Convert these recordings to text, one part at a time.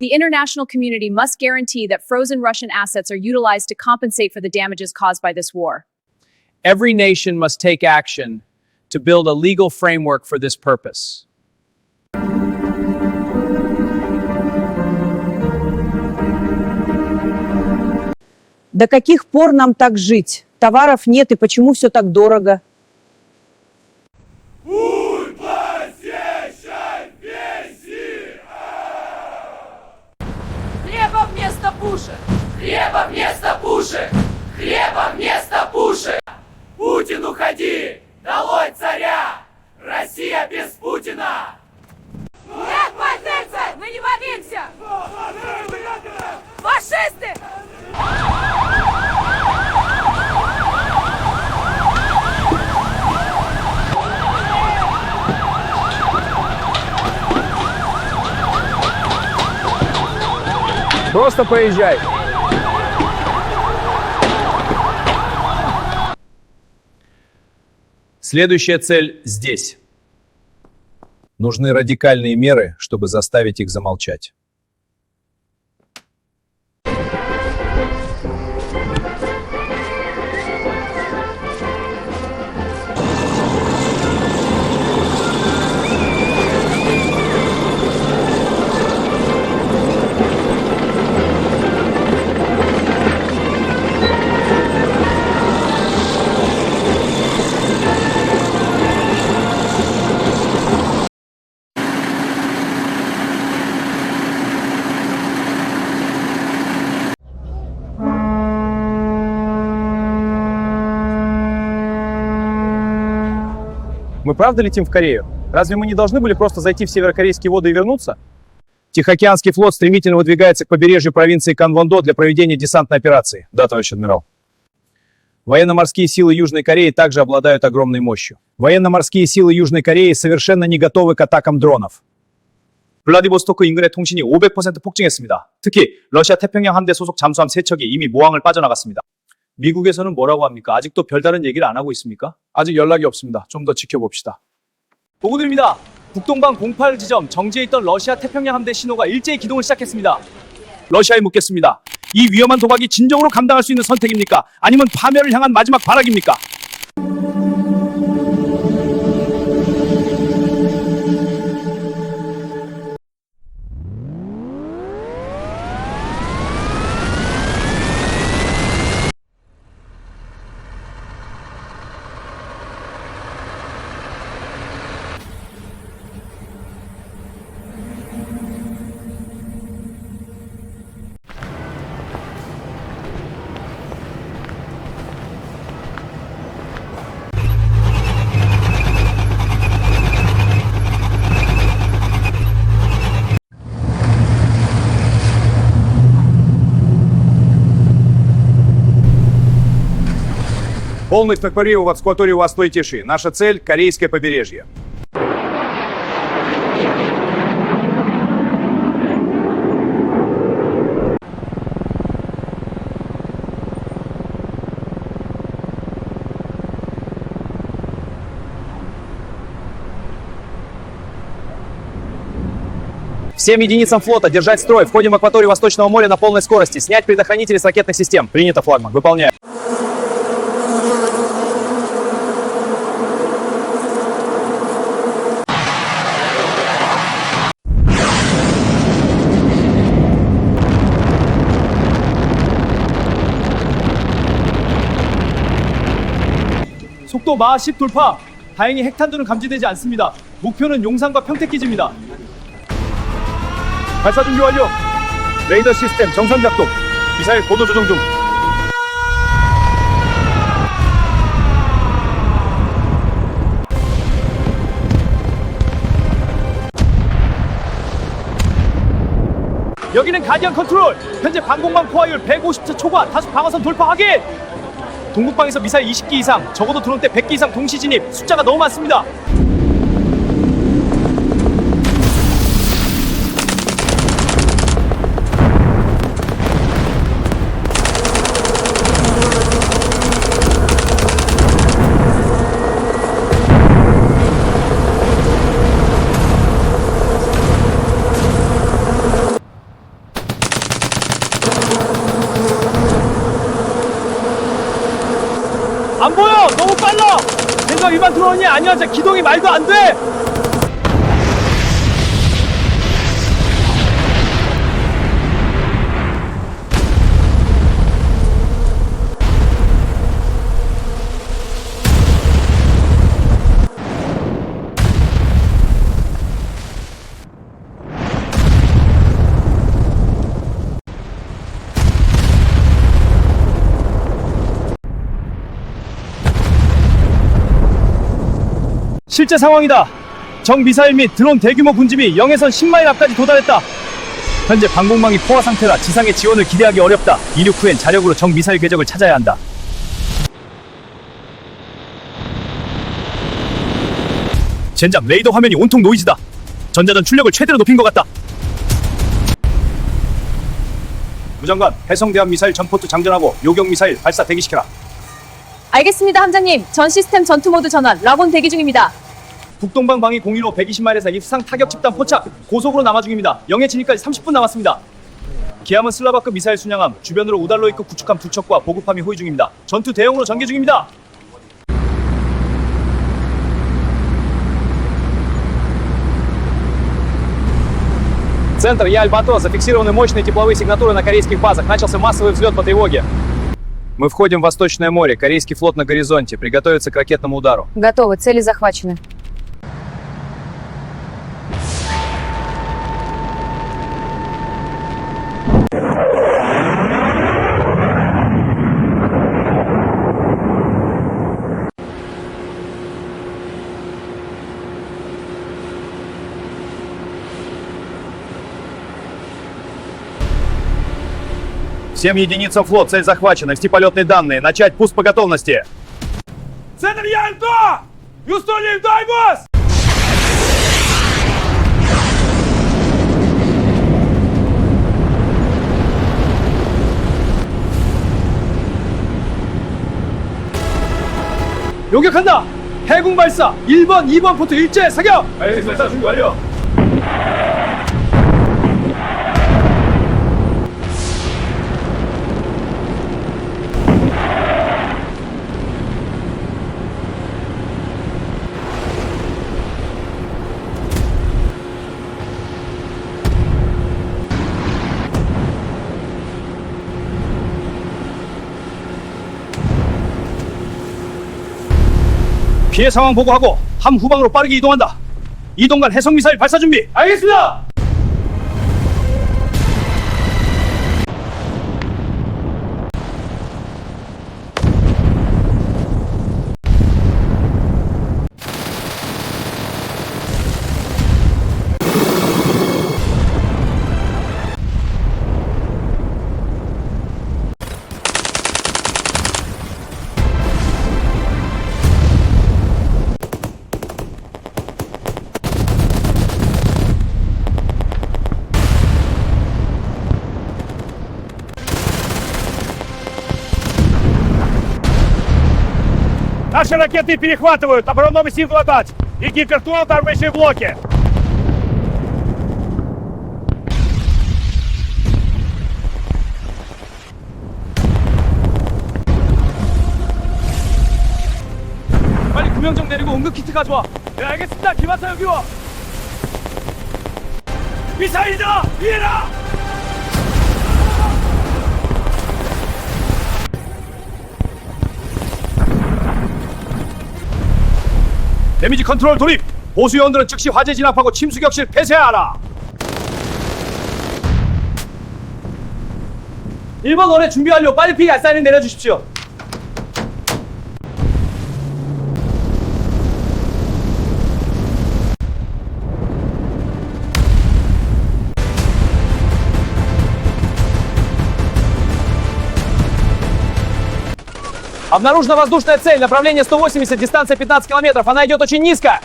The international community must guarantee that frozen Russian assets are utilized to compensate for the damages caused by this war. Every nation must take action to build a legal framework for this purpose. До каких пор нам так жить? Товаров нет, и почему все так дорого? Хлеба Хлеба вместо пушек! Хлеба вместо пушек! Путин, уходи! Долой царя! Россия без Путина! Нет позиции! Мы не боимся! Фашисты! Просто поезжай. Следующая цель здесь. Нужны радикальные меры, чтобы заставить их замолчать. Мы правда летим в Корею? Разве мы не должны были просто зайти в северокорейские воды и вернуться? Тихоокеанский флот стремительно выдвигается к побережью провинции Канвондо для проведения десантной операции. Да, товарищ адмирал. Военно-морские силы Южной Кореи также обладают огромной мощью. Военно-морские силы Южной Кореи совершенно не готовы к атакам дронов. 블라디보스토크 인근의 통신이 500% 폭증했습니다. 특히 러시아 태평양 함대 소속 잠수함 3척이 이미 모항을 빠져나갔습니다. 미국에서는 뭐라고 합니까? 아직도 별다른 얘기를 안 하고 있습니까? 아직 연락이 없습니다. 좀 더 지켜봅시다. 보고드립니다. 북동방 08 지점 정지해 있던 러시아 태평양 함대 신호가 일제히 기동을 시작했습니다. 러시아에 묻겠습니다. 이 위험한 도박이 진정으로 감당할 수 있는 선택입니까? 아니면 파멸을 향한 마지막 발악입니까? Полностью на паре в акватории Востной Тиши. Наша цель – Корейское побережье. Всем единицам флота держать строй. Входим в акваторию Восточного моря на полной скорости. Снять предохранители с ракетных систем. Принято, флагман. Выполняю. 속도 마 10 돌파. 다행히 핵탄두는 감지되지 않습니다. 목표는 용산과 평택기지입니다. 발사 준비 완료. 레이더 시스템 정상 작동. 미사일 고도 조정 중. 여기는 가디언 컨트롤. 현재 방공망 포화율 150차 초과. 다수 방어선 돌파 확인. 동북방에서 미사일 20기 이상, 적어도 드론 때 100기 이상 동시 진입. 숫자가 너무 많습니다. 드론이 아니야. 진짜 기동이 말도 안 돼. 실제 상황이다. 적 미사일 및 드론 대규모 군집이 0에선 10마일 앞까지 도달했다. 현재 방공망이 포화 상태라 지상의 지원을 기대하기 어렵다. 이륙 후엔 자력으로 적 미사일 궤적을 찾아야 한다. 젠장 레이더 화면이 온통 노이즈다. 전자전 출력을 최대로 높인 것 같다. 무장관, 해성대함 미사일 전포트 장전하고 요격 미사일 발사 대기시켜라. 알겠습니다, 함장님. 전 시스템 전투 모드 전환, 라본 대기 중입니다. 북동방 방위 015 120마일에서 입상 타격 집단 포착 고속으로 남아 중입니다. 영해 진입까지 30분 남았습니다. 기함은 슬라바급 미사일 순양함, 주변으로 우달로이급 구축함 두 척과 보급함이 호위 중입니다. 전투 대응으로 전개 중입니다. Центр, я Альбатрос. Зафиксированы мощные тепловые сигнатуры на корейских базах. Начался массовый взлет по тревоге. Мы входим в Восточное море. Корейский флот на горизонте. Приготовиться к ракетному удару. Готовы, цели захвачены. Всем единицам флот. Цель захвачена. Вести полетные данные. Начать пуск по готовности. Центр Яльто! Юстолиев Даймос! 요격한다! 해군 발사 1번, 2번 포트 일제 사격! 알겠습니다. 준비 완료. 피해 상황 보고하고 함 후방으로 빠르게 이동한다. 이동간 해성 미사일 발사 준비. 알겠습니다. Наши ракеты перехватывают. Оборонном сил дать. И гикартуал там высшие блоки. 빨리 구명정 내리고 응급 키트 가져와. 네, 알겠습니다. 기마사 여기 와. 미사일이다! 위에라! 데미지 컨트롤 돌입. 보수 요원들은 즉시 화재 진압하고 침수 격실 폐쇄하라. 1번 원에 준비 완료. 빨리 피해 사인을 내려주십시오. Обнаружена воздушная цель, направление 180, дистанция 15 километров. Она идет очень низко.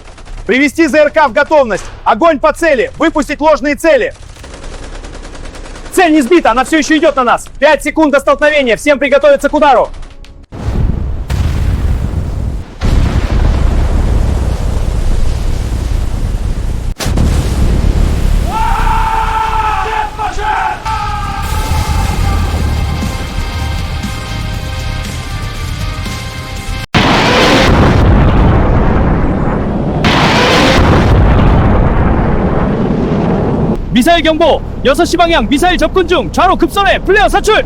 Привести ЗРК в готовность. Огонь по цели. Выпустить ложные цели. Цель не сбита, она все еще идет на нас. 5 секунд до столкновения, всем приготовиться к удару. 미사일 경보. 6시 방향 미사일 접근 중. 좌로 급선해 플레어 사출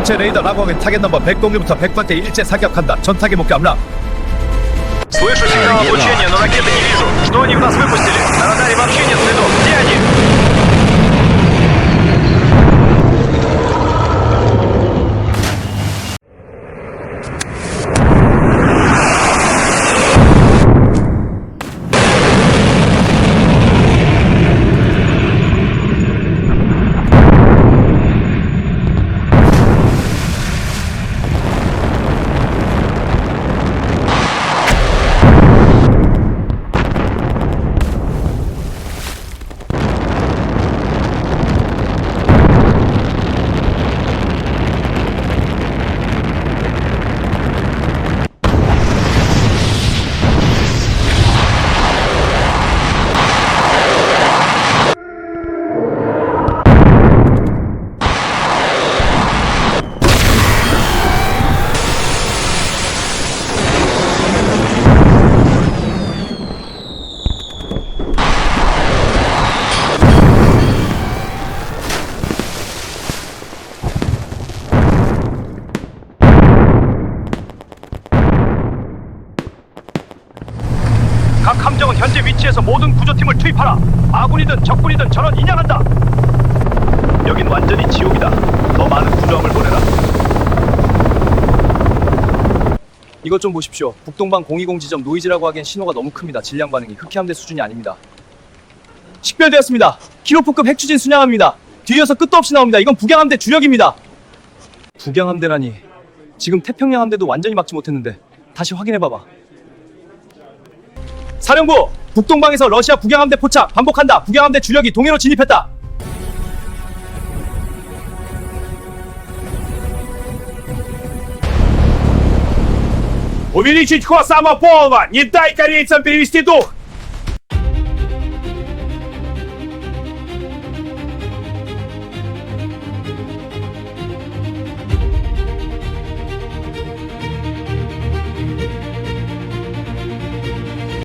전체 레이더 라고하게 타겟 넘버 100공리부터 100번대 일제 사격한다. 전 타겟 목표 암락. Слышу сигнал облучения, но ракеты не вижу. Что они в нас выпустили? На радаре вообще нет следов. Где они? 이것 좀 보십시오. 북동방 020 지점 노이즈라고 하기엔 신호가 너무 큽니다. 질량 반응이 흑해함대 수준이 아닙니다. 식별되었습니다. 키로포급 핵추진 순양함입니다. 뒤이어서 끝도 없이 나옵니다. 이건 북양함대 주력입니다. 북양함대라니. 지금 태평양 함대도 완전히 막지 못했는데 다시 확인해봐봐. 사령부! 북동방에서 러시아 북양함대 포착. 반복한다. 북양함대 주력이 동해로 진입했다 Увеличить ход самого полного! Не дай корейцам перевести дух!